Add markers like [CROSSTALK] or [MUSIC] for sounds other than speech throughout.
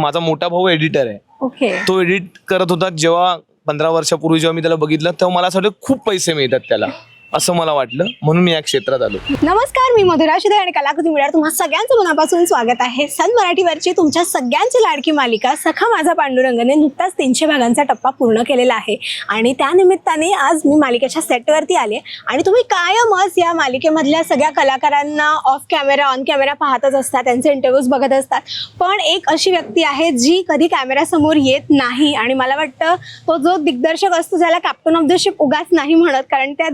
माझा मोठा भाऊ एडिटर आहे. ओके तो एडिट करत होता जेव्हा पंधरा वर्षापूर्वी जेव्हा मी त्याला बघितलं तेव्हा मला असं वाटलं खूप पैसे मिळतात त्याला. असं मला वाटलं. म्हणून मी या क्षेत्रात आलो. नमस्कार मी मधुरा शिदे आणि कलाकृती मिळणार तुम्हा सगळ्यांचं मनापासून स्वागत आहे. सन मराठीवरची तुमच्या सगळ्यांची लाडकी मालिका सखा माझा पांडुरंगने नुकताच तीनशे भागांचा टप्पा पूर्ण केलेला आहे. आणि त्यानिमित्ताने आज मी मालिकेच्या सेटवरती आले. आणि तुम्ही कायमच या मालिकेमधल्या सगळ्या कलाकारांना ऑफ कॅमेरा ऑन कॅमेरा पाहतच असतात त्यांचे इंटरव्ह्यूज बघत असतात. पण एक अशी व्यक्ती आहे जी कधी कॅमेऱ्यासमोर येत नाही. आणि मला वाटतं तो जो दिग्दर्शक असतो ज्याला कॅप्टन ऑफ द शिप उगाच नाही म्हणत कारण त्या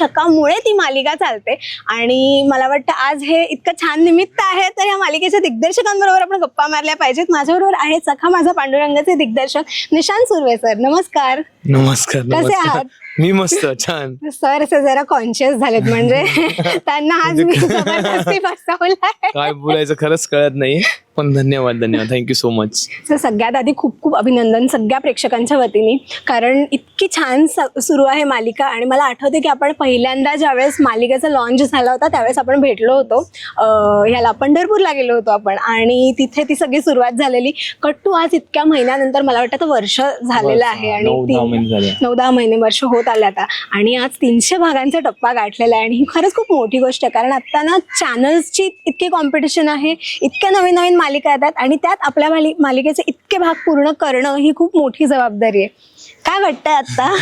दिग्दर्शकामुळे ती मालिका चालते. आणि मला वाटतं आज हे इतकं छान निमित्त आहे तर या मालिकेच्या दिग्दर्शकांबरोबर आपण गप्पा मारल्या पाहिजेत. माझ्याबरोबर आहे सखा माझा पांडुरंगाचे दिग्दर्शक निशांत सुर्वे सर. नमस्कार. नमस्कार कसे आहात? मी मस्त छान. सर असे जरा कॉन्शियस झालेत म्हणजे. [LAUGHS] त्यांना आज मी जबरदस्ती फसवलाय काय बोलायचं खरंच कळत नाही. पण धन्यवाद धन्यवाद. थँक्यू सो मच तर सगळ्यात आधी खूप खूप अभिनंदन सगळ्या प्रेक्षकांच्या वतीने. कारण इतकी छान सुरू आहे मालिका आणि मला आठवते की आपण पहिल्यांदा ज्यावेळेस मालिकेचा लॉन्च झाला होता त्यावेळेस आपण भेटलो होतो. ह्याला पंढरपूरला गेलो होतो आपण. आणि तिथे ती सगळी सुरुवात झालेली. कट्टू आज इतक्या महिन्यानंतर मला वाटतं वर्ष झालेलं आहे आणि महिने झाले. नऊ दहा महिने वर्ष होत आले आता. आणि आज तीनशे भागांचा टप्पा गाठलेला आहे. आणि ही खरंच खूप मोठी गोष्ट आहे. कारण आता ना चॅनल्सची इतकी कॉम्पिटिशन आहे इतक्या नवीन नवीन मालिका येतात आणि त्यात आपल्या मालि मालिकेचे इतके भाग पूर्ण करणं ही खूप मोठी जबाबदारी आहे. काय वाटतंय आता?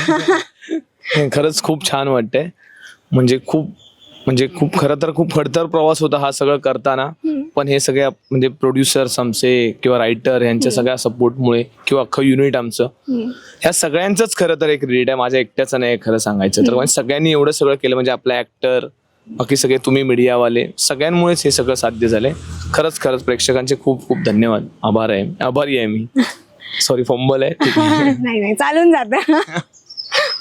हे खरंच खूप छान वाटतंय. म्हणजे खूप म्हणजे खूप खरं तर खूप खडतर प्रवास होता हा सगळं करताना. पण हे सगळ्या म्हणजे प्रोड्युसर्स आमचे किंवा रायटर यांच्या सगळ्या सपोर्टमुळे किंवा अख्खं युनिट आमचं. ह्या सगळ्यांचंच खरं तर एक क्रेडिट आहे. माझ्या एकट्याचं नाही खरं सांगायचं. तर म्हणजे सगळ्यांनी एवढं सगळं केलं म्हणजे आपला ऍक्टर बाकी सगळे तुम्ही मीडियावाले सगळ्यांमुळेच हे सगळं साध्य झालंय. खरंच खरंच प्रेक्षकांचे खूप खूप धन्यवाद. आभार आहे. आभारी आहे मी. [LAUGHS] सॉरी ठीक आहे. [LAUGHS] नाही नाही चालून जात. [LAUGHS]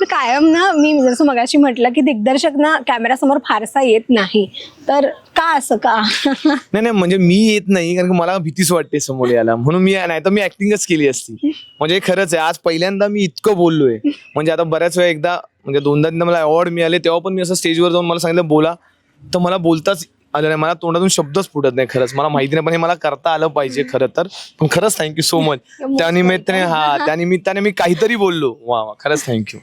कायम ना मी जसं मगाशी म्हटलं की दिग्दर्शक ना कॅमेरासमोर फारसा येत नाही. तर का असं का? [LAUGHS] नाही नाही म्हणजे मी येत नाही कारण की मला भीतीच वाटते समोर यायला. म्हणून मी नाही तर मी ऍक्टिंगच केली असती. म्हणजे खरंच आहे आज पहिल्यांदा मी इतकं बोललोय. म्हणजे आता बऱ्याच वेळा एकदा म्हणजे दोनदा तीनदा मला अवॉर्ड मिळाले तेव्हा पण मी असं स्टेजवर जाऊन मला सांगितलं बोला. तर मला बोलताच आलं नाही मला तोंडातून शब्दच फुटत नाही खरंच. मला माहिती नाही पण हे मला करता आलं पाहिजे खरं तर. पण खरंच थँक्यू सो मच त्या निमित्ताने हा त्या निमित्ताने मी काहीतरी बोललो. वा वा खरंच थँक्यू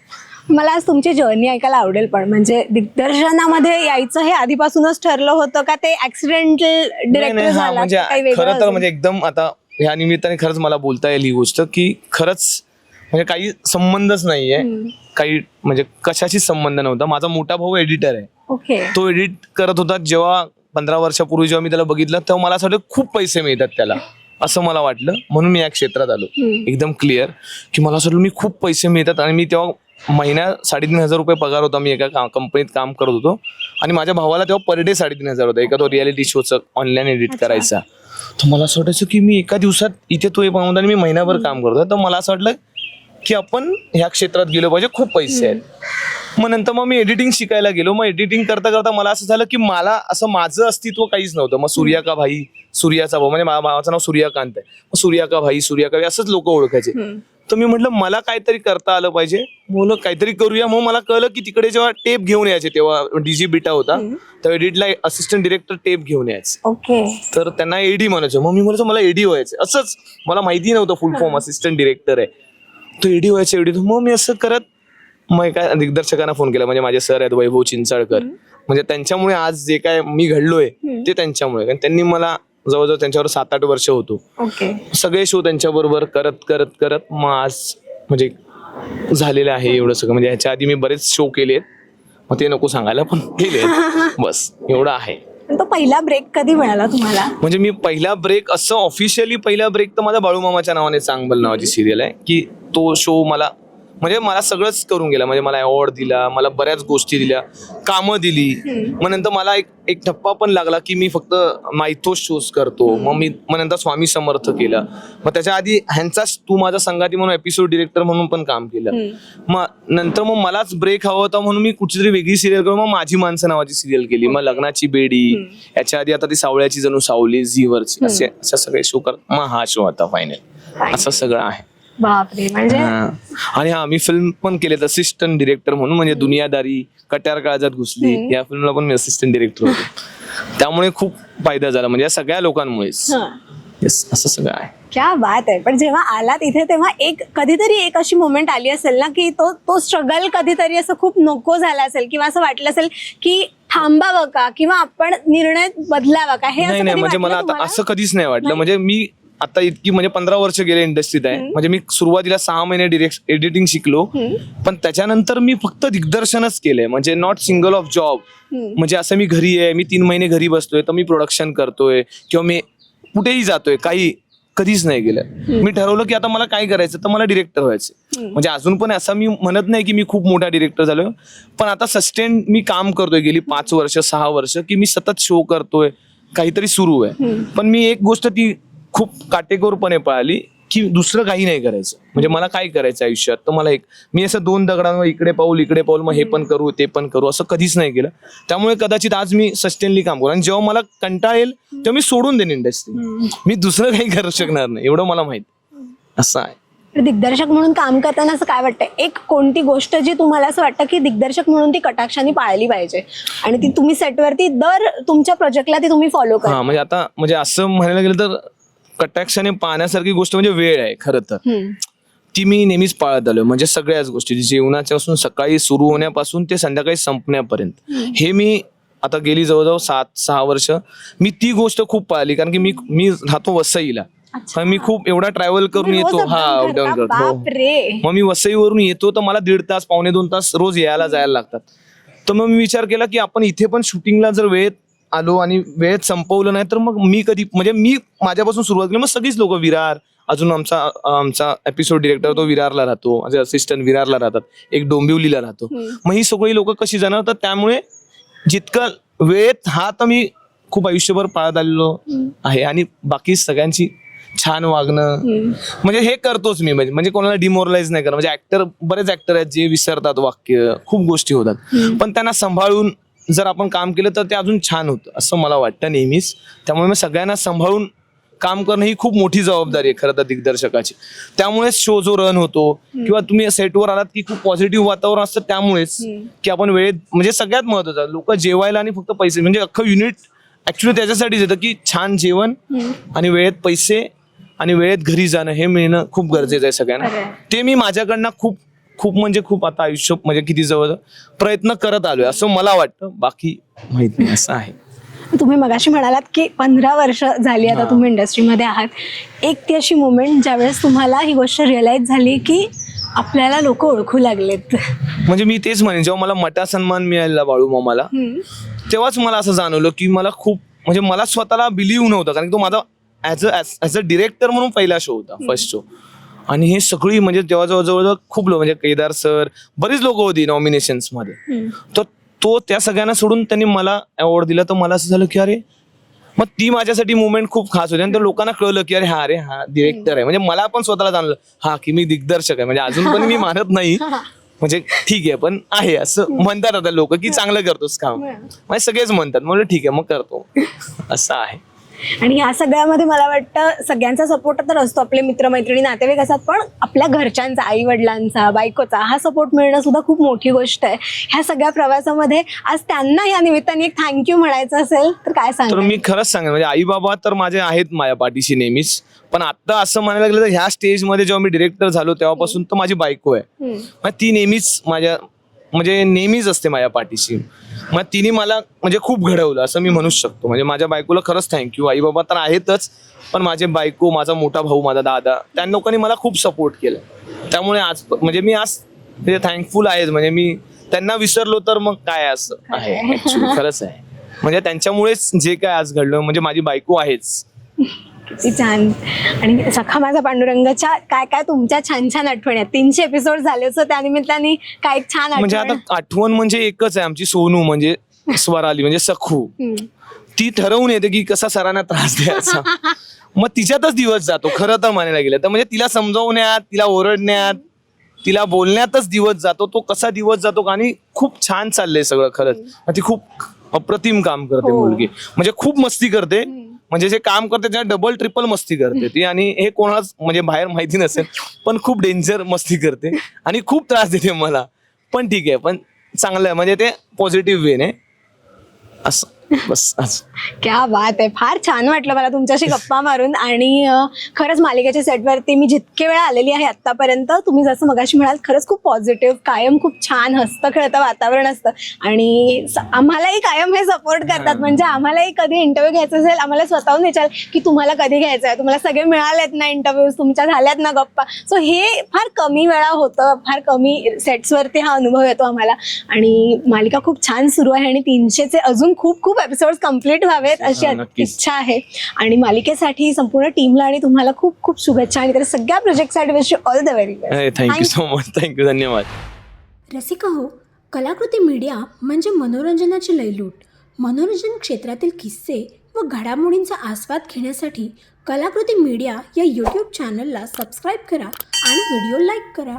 मला आज तुमची जर्नी ऐकायला आवडेल पण म्हणजे दिग्दर्शनामध्ये यायचं हे आधीपासूनच ठरलं होतं का ते ऍक्सिडेंटल डिरेक्टर झाला म्हणजे काही खरं तर? म्हणजे एकदम आता ह्या निमित्ताने खरंच मला बोलता येईल ही गोष्ट की खरंच म्हणजे काही संबंधच नाहीये. काही म्हणजे कशाशीच संबंध नव्हता. माझा मोठा भाऊ एडिटर आहे. ओके. तो एडिट करत होता जेव्हा पंधरा वर्षापूर्वी जेव्हा मी त्याला बघितलं तेव्हा मला असं वाटलं खूप पैसे मिळतात त्याला. असं मला वाटलं. म्हणून मी या क्षेत्रात आलो. एकदम क्लिअर की मला असं वाटलं मी खूप पैसे मिळतात आणि मी तेव्हा महिन्या साडेतीन हजार रुपये पगार होता. मी एका कंपनीत काम करत होतो. आणि माझ्या भावाला तेव्हा पर डे साडेतीन हजार होता. एका तो रियालिटी शोचं ऑनलाईन एडिट करायचा. तर मला असं वाटायचं की मी एका दिवसात इथे तो पाहून आणि मी महिनाभर काम करतो तर मला असं वाटलं की आपण ह्या क्षेत्रात गेलो पाहिजे. खूप पैसे आहेत. मग नंतर मग मी एडिटिंग शिकायला गेलो. मग एडिटिंग करता करता मला असं झालं की मला असं माझं अस्तित्व काहीच नव्हतं. मग सूर्या का भाई सूर्याचा भाऊ म्हणजे मा- भावाचं नाव सूर्यकांत आहे. मग सूर्या का भाई सूर्या का भाई असंच लोक ओळखायचे. तर मी म्हटलं मला काहीतरी करता आलं पाहिजे. बोल काहीतरी करूया. मग मला कळलं की तिकडे जेव्हा टेप घेऊन यायचे तेव्हा डीजी बिटा होता तेव्हा एडिटला असिस्टंट डिरेक्टर टेप घेऊन यायचे. ओके. तर त्यांना एडी म्हणायचं. मग मी म्हणायचो मला एडी व्हायचं असंच मला माहिती नव्हतं फुल फॉर्म असिस्टंट डिरेक्टर आहे. तो एडी व्हायचं एडी मग मी असं करत मग एका दिग्दर्शकांना फोन केला म्हणजे माझे सर आहेत वैभव चिंचाळकर. म्हणजे त्यांच्यामुळे आज जे काय मी घडलोय ते त्यांच्यामुळे. कारण त्यांनी मला जवळजवळ त्यांच्यावर सात आठ वर्ष होतो. सगळे शो त्यांच्याबरोबर करत करत करत मग आज म्हणजे झालेलं आहे एवढं सगळं. म्हणजे ह्याच्या आधी मी बरेच शो केलेत. मग ते नको सांगायला पण केले [LAUGHS] बस. एवढं आहे. तो पहिला ब्रेक कधी मिळाला तुम्हाला? म्हणजे मी पहिला ब्रेक असं ऑफिशियली पहिला ब्रेक तर माझा बाळूमामाच्या नावाने चांगबल नावाची सिरियल आहे की तो शो मला म्हणजे मला सगळंच करून गेला. म्हणजे मला अवॉर्ड दिला मला बऱ्याच गोष्टी दिल्या कामं दिली. मग नंतर मला एक एक ठप्पा पण लागला की मी फक्त मायथोस शोज करतो. मग मी मग नंतर स्वामी समर्थ केलं. मग त्याच्या आधी ह्यांचा तू माझा संगाती म्हणून एपिसोड डिरेक्टर म्हणून पण काम केलं. मग नंतर मग मलाच ब्रेक हवा होता म्हणून मी कुठली वेगळी सिरियल करून मग माझी माणसं नावाची सिरियल केली. मग लग्नाची बेडी याच्या आधी आता ती सावळ्याची जणू सावली झीवरची असे असे सगळे शो कर मग हा शो आता फायनल असं सगळं आहे. बापरे म्हणजे हा. आणि हा मी फिल्म पण केले असिस्टंट डिरेक्टर म्हणून म्हणजे दुनियादारी कट्यार काळजात घुसली या फिल्मला पण मी असिस्टंट डिरेक्टर होतो त्यामुळे खूप फायदा झाला म्हणजे या सगळ्या लोकांमुळेच हा. येस असं सगळं आहे क्या बात आहे पण जेव्हा आलात इथे तेव्हा एक कधीतरी एक अशी मोमेंट आली असेल ना की तो तो स्ट्रगल कधीतरी असं खूप नको झाला असेल किंवा असं वाटलं असेल की थांबावं का किंवा आपण निर्णय बदलावा का हे नाही असं नाही कधी म्हणजे वाटलं मला आता तुम्हाला? असं कधीच नाही वाटलं? म्हणजे मी आता इतकी म्हणजे पंधरा वर्ष गेले इंडस्ट्रीत आहे. म्हणजे मी सुरुवातीला सहा महिने डिरेक्ट एडिटिंग शिकलो. पण त्याच्यानंतर मी फक्त दिग्दर्शनच केलंय. म्हणजे नॉट सिंगल ऑफ जॉब. म्हणजे असं मी घरी आहे मी तीन महिने घरी बसतोय तर मी प्रोडक्शन करतोय किंवा मी कुठेही जातोय काही कधीच नाही गेलं. मी ठरवलं की आता मला काय करायचं तर मला डिरेक्टर व्हायचं म्हणजे अजून पण असं मी म्हणत नाही की मी खूप मोठा डिरेक्टर झालोय. पण आता सस्टेन मी काम करतोय गेली पाच वर्ष सहा वर्ष की मी सतत शो करतोय काहीतरी सुरू आहे. पण मी एक गोष्ट ती खूप काटेकोरपणे पाळली की दुसरं काही नाही करायचं. म्हणजे मला काय करायचं आयुष्यात? तर मला एक मी असं दोन दगडांवर इकडे पाऊल इकडे पाऊल मग हे पण करू ते पण करू असं कधीच नाही केलं. त्यामुळे कदाचित आज मी सस्टेनली काम करू. आणि जेव्हा मला कंटाळ येईल तेव्हा मी सोडून देईन इंडस्ट्री मी दुसरं काही करू शकणार नाही एवढं मला माहीत. असं आहे. दिग्दर्शक म्हणून काम करताना असं काय वाटतं एक कोणती गोष्ट जी तुम्हाला असं वाटतं की दिग्दर्शक म्हणून ती कटाक्षाने पाळली पाहिजे? आणि ती तुम्ही सेटवरती दर तुमच्या प्रोजेक्टला ती तुम्ही फॉलो करा म्हणजे आता म्हणजे असं म्हणायला गेलं तर कटाक्षाने पाहण्यासारखी गोष्ट म्हणजे वेळ आहे खरं तर. ती मी नेहमीच पाळत आलोय म्हणजे सगळ्याच गोष्टी. जेवणाच्या पासून सकाळी सुरू होण्यापासून ते संध्याकाळी संपण्यापर्यंत. हे मी आता गेली जवळजवळ सात सहा वर्ष मी ती गोष्ट खूप पाळली कारण की मी मी राहतो वसईला. मी खूप एवढा ट्रॅव्हल करून येतो. हा अपडाऊन करता? हो. मग मी वसईवरून येतो तर मला दीड तास पावणे दोन तास रोज यायला जायला लागतात. तर मग मी विचार केला की आपण इथे पण शूटिंगला जर वेळेत आलो आणि वेळेत संपवलं नाही तर मग मी कधी म्हणजे मी माझ्यापासून सुरुवात केली. मग सगळीच लोक विरार अजून आमचा आमचा एपिसोड डिरेक्टर तो विरारला राहतो माझे असिस्टंट विरारला राहतात एक डोंबिवलीला राहतो. मग ही सगळी लोक कशी जाणार? तर त्यामुळे जितकं वेळेत हा तर मी खूप आयुष्यभर पाळत आलेलो आहे आणि बाकी सगळ्यांची छान वागणं. म्हणजे हे करतोच मी म्हणजे म्हणजे कोणाला डिमोरलाइज नाही करत. म्हणजे ऍक्टर बरेच ऍक्टर आहेत जे विसरतात वाक्य खूप गोष्टी होतात. पण त्यांना सांभाळून जर आपण काम केलं तर ते अजून छान होतं असं मला वाटतं नेहमीच. त्यामुळे मी सगळ्यांना सांभाळून काम करणं ही खूप मोठी जबाबदारी आहे खरं तर दिग्दर्शकाची. त्यामुळेच शो जो रन होतो किंवा तुम्ही सेटवर आलात की खूप पॉझिटिव्ह वातावरण असतं त्यामुळेच की आपण वेळेत म्हणजे सगळ्यात महत्वाचं लोक जेवायला आणि फक्त पैसे म्हणजे अख्खं युनिट ऍक्च्युली त्याच्यासाठीच येतं की छान जेवण आणि वेळेत पैसे आणि वेळेत घरी जाणं हे मिळणं खूप गरजेचं आहे सगळ्यांना. ते मी माझ्याकडनं खूप खूप म्हणजे खूप आता आयुष्य म्हणजे किती जवळ प्रयत्न करत आलोय असं मला वाटतं. बाकी माहीत नाही असं आहे. तुम्ही मगाशी म्हणालात की पंधरा वर्ष झाली आता तुम्ही इंडस्ट्रीमध्ये आहात. एक ती अशी मुमेंट ज्यावेळेस तुम्हाला ही गोष्ट रिअलाइज झाली की आपल्याला लोक ओळखू लागलेत. म्हणजे मी तेच म्हणेन जेव्हा मला मटा सन्मान मिळाला बाळू मामाला. तेव्हाच मला असं जाणवलं की मला खूप म्हणजे मला स्वतःला बिलीव्ह नव्हतं कारण तो माझा as a as a director म्हणून पहिला शो होता फर्स्ट शो आणि हे सगळी म्हणजे तेव्हा जवळ जवळ खूप लोक म्हणजे केदार सर बरीच लोक होती नॉमिनेशन्समध्ये. तर तो त्या सगळ्यांना सोडून त्यांनी मला अवॉर्ड दिला. तर मला असं झालं की अरे मग ती माझ्यासाठी मुवमेंट खूप खास होती. आणि त्या लोकांना कळलं की अरे हा अरे हा डिरेक्टर आहे. म्हणजे मला पण स्वतःला जाणलं हा की मी दिग्दर्शक आहे. म्हणजे अजून पण मी मानत नाही. [LAUGHS] म्हणजे ठीक आहे पण आहे असं म्हणतात आता लोक की चांगलं करतोस काम. म्हणजे सगळेच म्हणतात. म्हणलं ठीक आहे मग करतो. असं आहे. आणि या सगळ्यामध्ये मला वाटतं सगळ्यांचा सपोर्ट तर असतो आपले मित्रमैत्रिणी नातेवाईक असतात पण आपल्या घरच्यांचा आई वडिलांचा बायकोचा हा सपोर्ट मिळणं सुद्धा खूप मोठी गोष्ट आहे. ह्या सगळ्या प्रवासामध्ये आज त्यांना या निमित्ताने एक थँक्यू म्हणायचं असेल तर काय सांगा मी खरंच सांगेन म्हणजे आई बाबा तर माझे आहेत माझ्या पाठीशी नेहमीच पण आता असं म्हणायला गेलं तर ह्या स्टेजमध्ये जेव्हा मी डिरेक्टर झालो तेव्हापासून तर माझी बायको आहे. ती नेहमीच माझ्या म्हणजे नेहमीच असते माझ्या पाठीशी. मग तिने मला म्हणजे खूप घडवलं असं मी म्हणूच शकतो. म्हणजे माझ्या बायकोला खरंच थँक्यू आई बाबा तर आहेतच पण माझे बायको माझा मोठा भाऊ माझा दादा त्या लोकांनी मला खूप सपोर्ट केलं. त्यामुळे आज म्हणजे मी आज म्हणजे थँकफुल आहेच. म्हणजे मी त्यांना विसरलो तर मग काय असं आहे? खरंच आहे. म्हणजे त्यांच्यामुळेच जे काय आज घडलं म्हणजे माझी बायको आहेच. किती छान. आणि सखा माझा पांडुरंगाच्या काय काय तुमच्या छान छान आठवणी आहेत तीनशे एपिसोड झाले सो त्यानिमित्ताने काय एक छान म्हणजे आता आठवण म्हणजे एकच आहे आमची सोनू म्हणजे स्वराली म्हणजे सखू. हम्म. ती ठरवून येते की कसा सरांना त्रास द्यायचा. मग तिच्यातच दिवस जातो खरं तर म्हणायला गेलं तर. म्हणजे तिला समजवण्यात तिला ओरडण्यात तिला बोलण्यातच दिवस जातो तो कसा दिवस जातो आणि खूप छान चाललंय सगळं खरंच. ती खूप अप्रतिम काम करते हो. मुलगी. म्हणजे खूप मस्ती करते. म्हणजे जे काम करते त्या डबल ट्रिपल मस्ती करते ती आणि हे कोणालाच म्हणजे बाहेर माहिती नसेल पण खूप डेंजर मस्ती करते आणि खूप त्रास देते मला. पण ठीक आहे पण चांगलं आहे. म्हणजे ते पॉझिटिव्ह वेने असं. बस असं. क्या बात आहे. फार छान वाटलं मला तुमच्याशी गप्पा मारून. आणि अं, खरंच मालिकेच्या सेटवरती मी जितके वेळा आलेली आहे आत्तापर्यंत तुम्ही जसं मगाशी म्हणाल खरंच खूप पॉझिटिव्ह कायम खूप छान हसतं खेळतं वातावरण असतं. आणि स- आम्हालाही कायम हे सपोर्ट करतात. म्हणजे आम्हालाही कधी इंटरव्ह्यू घ्यायचा असेल आम्हाला स्वतःहून विचार की तुम्हाला कधी घ्यायचं आहे? तुम्हाला सगळे मिळालेत ना इंटरव्ह्यूज तुमच्या झाल्यात ना गप्पा? सो हे फार कमी वेळा होतं. फार कमी सेट्सवरती हा अनुभव येतो आम्हाला. आणि मालिका खूप छान सुरू आहे आणि तीनशेचे अजून खूप खूप एपिसोड कंप्लीट व्हावेत अशी. इच्छा आहे. आणि मालिकेसाठी संपूर्ण टीमला आणि तुम्हाला खूप खूप शुभेच्छा आणि त्या सगळ्या प्रोजेक्टसाठी wish all the very best thank you so much thank you धन्यवाद. रसिका हो कलाकृती मीडिया म्हणजे मनोरंजनाची लयलूट. मनोरंजन क्षेत्रातील किस्से व घडामोडींचा आस्वाद घेण्यासाठी कलाकृती मीडिया या यूट्यूब चॅनलला सबस्क्राईब करा आणि व्हिडिओ लाईक करा.